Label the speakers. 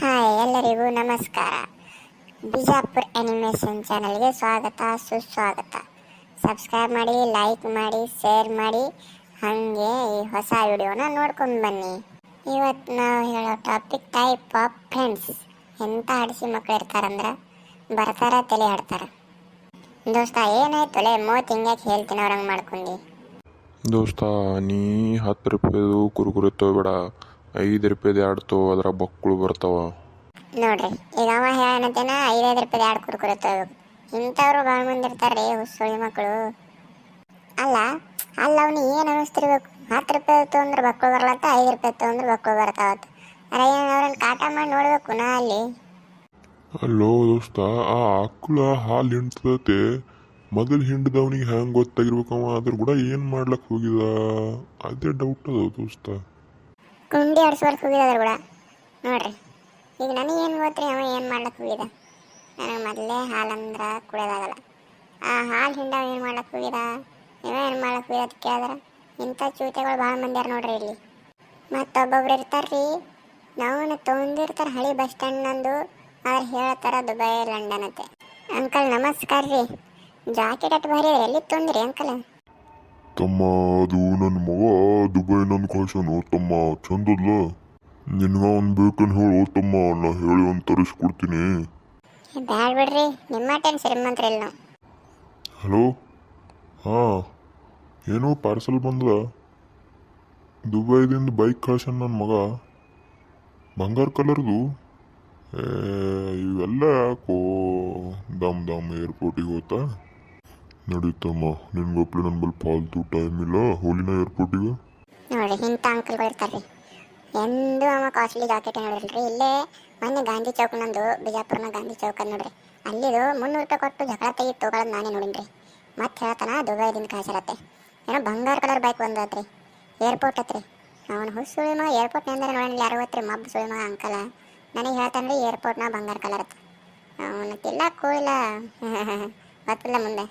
Speaker 1: Hi ಎಲ್ಲರಿಗೂ ನಮಸ್ಕಾರ. Bijapur animation ಚಾನಲ್ಗೆ ಸ್ವಾಗತ, ಸುಸ್ವಾಗತ. ಸಬ್ಸ್ಕ್ರೈಬ್ ಮಾಡಿ ಲೈಕ್ ಮಾಡಿ ಶೇರ್ ಮಾಡಿ, ಹಾಗೆ ಈ ಹೊಸ ವಿಡಿಯೋನ ನೋಡ್ಕೊಂಡು ಬನ್ನಿ. ಇವತ್ತು ನಾವು ಹೇಳೋ ಟಾಪಿಕ್ ಟೈಪ್ ಆಫ್ ಫ್ರೆಂಡ್ಸ್ ಎಂಥ ಹಡಿಸಿ ಮಕ್ಳು ಇರ್ತಾರಂದ್ರೆ? ಬರ್ತಾರ, ತಲೆ ಆಡ್ತಾರ. ದೋಸ್ತ ಏನಾಯ್ತು ಲೇ ಮೂವತ್ತು ಹಿಂಗ್ಯಾಕೆ ಹೇಳ್ತೀನಿ ಅವ್ರಂಗೆ ಮಾಡ್ಕೊಂಡು.
Speaker 2: ದೋಸ್ತ, ನೀ ಹತ್ತು ರೂಪಾಯಿದು ಕುರುಕುರೆ ತಗೋಬೇಡ. ಐದು ರೂಪಾಯಿ ಎರಡು ತೋ ಅದ್ರ ಬಕ್ಕಳು ಬರ್ತಾವ.
Speaker 1: ನೋಡ್ರಿ ಈಗ ಅವ ಹೇಳನತೇನ ಐದೈದು ರೂಪಾಯಿ ಎರಡು ಕುರ್ಕುರೆ ತಗೋಬೇಕು ಇಂಥವ್ರು ಭಾಳ ಮಂದಿ ಇರ್ತಾರೆ ಹುಸುಳಿ ಮಕ್ಕಳು ಅಲ್ಲ ಅಲ್ಲ ಅವ್ನು ಏನು ಅನಿಸ್ತಿರ್ಬೇಕು? ಹತ್ತು ರೂಪಾಯಿ ತೊಗೊಂಡ್ರೆ ಬಕ್ಕಳು ಬರ್ಲತ್ತ ಐದು ರೂಪಾಯಿ ತೊಗೊಂಡ್ರೆ ಬಕ್ಕಳು ಬರ್ತಾವತ್ತ. ಅರೆ ಏನು ಅವ್ರನ್ನ ಕಾಟ ಮಾಡಿ ನೋಡ್ಬೇಕು ನಾ ಅಲ್ಲಿ?
Speaker 2: ಅಲ್ಲೋ ದೋಸ್ತ ಆ ಆಕಳ ಹಾಲು ಹಿಂಡ್ತತೆ ಮೊದಲು ಹಿಂಡ್ದವನಿಗೆ ಹೆಂಗೆ ಗೊತ್ತಾಗಿರ್ಬೇಕವ? ಅದ್ರ ಕೂಡ ಏನು ಮಾಡ್ಲಕ್ ಹೋಗಿದ? ಅದೇ ಡೌಟ್ ಅದ ದೋಸ್ತ.
Speaker 1: ಕುಂಡಿ ಆಡ್ಸ್ಬಾರ್ದು ಹೋಗಿದ ಕೂಡ. ನೋಡ್ರಿ, ಈಗ ನನಗೇನು ಗೊತ್ತ್ರಿ ಅವ ಏನು ಮಾಡ್ಲಕ್ಕೆ ಹೋಗಿದ ನನಗೆ ಮೊದಲೇ ಹಾಲಂದ್ರೆ ಕುಡಿಯೋದಾಗಲ್ಲ. ಆ ಹಾಲು ಹಿಂಡ ಏನು ಮಾಡ್ಲಕ್ಕೆ ಹೋಗಿದ ಇವ ಏನು ಮಾಡ್ಲಕ್ಕೆ ಹೋಗಿದ ಅದಕ್ಕೆ ಆದ್ರೆ ಇಂಥ ಚೂತೆಗಳು ಭಾಳ ಮಂದಿ ಯಾರು ನೋಡ್ರಿ ಇಲ್ಲಿ. ಮತ್ತೊಬ್ಬೊಬ್ರು ಇರ್ತಾರ್ರಿ. ನಾವು ತೊಗೊಂಡಿರ್ತಾರೆ ಹಳಿ ಬಸ್ ಸ್ಟ್ಯಾಂಡ್ ನಂದು. ಅವ್ರು ಹೇಳ್ತಾರ ದುಬೈ, ಲಂಡನ್ ಅಂತೆ. ಅಂಕಲ್ ನಮಸ್ಕಾರ ರೀ ಜಾಕೆಟ್ ಅಟ್ ಭಾರಿ ಎಲ್ಲಿ ತೊಂದ್ರಿ ಅಂಕಲ್?
Speaker 3: ತಮ್ಮ ಅದು ನನ್ನ ಮಗ ದುಬೈ ನನ್ನ ಕಳ್ಸನು ತಮ್ಮ ಚಂದದ್ಲ. ನಿನ್ಗ ಒಂದು ಬೇಕನ್ ಹೇಳು ತಮ್ಮ ನಾ ಹೇಳಿ ಒಂದು ತರಿಸ್ಕೊಡ್ತೀನಿ.
Speaker 1: ಬ್ಯಾಡ್ ಬಿಡ್ರಿ ನಿಮ್ಮ ಟೆನ್ ಶ್ರೀಮಂತ್ರಿಲ್ಲ ನಾವು
Speaker 3: ಹಲೋ ಹಾಂ. ಏನೋ ಪಾರ್ಸಲ್ ಬಂದ ದುಬೈದಿಂದ ಬೈಕ್ ಕಳ್ಸನ್ ನನ್ನ ಮಗ. ಬಂಗಾರ ಕಲರ್ದು ಏ, ಇವೆಲ್ಲ ಯಾಕೋ ದಮ್ ದಮ್ ಏರ್ಪೋರ್ಟಿಗೆ ಹೋತಾ? ನಡೀತಮ್ಮ ನಿನ್ಗೊಪ್ಲೆ ನನ್ನ ಬಲ್ಲಿ ಫಾಲ್ತು ಟೈಮ್ ಇಲ್ಲ. ಹೋಲಿನ ಏರ್ಪೋರ್ಟಿಗೆ
Speaker 1: ನೋಡಿ ಇಂಥ ಅಂಕಲ್ಗಳು ಇರ್ತಾರೆ ಎಂದು ಅವ ಕಾಸ್ಟ್ಲಿ ಜಾಕೆಟ್ ನೋಡಿಲ್ರಿ. ಇಲ್ಲೇ ಮೊನ್ನೆ ಗಾಂಧಿ ಚೌಕ್ ನಂದು ಬಿಜಾಪುರ್ನ ಗಾಂಧಿ ಚೌಕ್ ಅದ್ ನೋಡ್ರಿ. ಅಲ್ಲಿದು ಮುನ್ನೂರು ರೂಪಾಯಿ ಕೊಟ್ಟು ಜಗಳ ತೆಗಿ ತೊಗೊಳೋದು ನಾನೇ ನೋಡಿನ್ರಿ. ಮತ್ತೆ ಹೇಳ್ತಾನ, ದುಬೈದಿಂದ ಕಾಸಿರತ್ತೆ ಏನೋ ಬಂಗಾರ ಕಲರ್ ಬೈಕ್ ಬಂದತ್ರಿ ಏರ್ಪೋರ್ಟ್ ಹತ್ರಿ. ಅವನು ಹುಸ್ ಸುಳಿಮ ಏರ್ಪೋರ್ಟ್ನಿಂದ ನೋಡಿ ಯಾರು ಗೊತ್ತ್ರಿ ಮಬ್ ಸುಳಿಮ ಅಂಕಲ ನನಗೆ ಹೇಳ್ತಾನೆ ರೀ ಏರ್ಪೋರ್ಟ್ನ ಬಂಗಾರ ಕಲರ್ ಅತ್ತ ಅವನ ತಿಲ್ಲ ಕೂಳಿಲ್ಲ ಗೊತ್ತಿಲ್ಲ ಮುಂದೆ.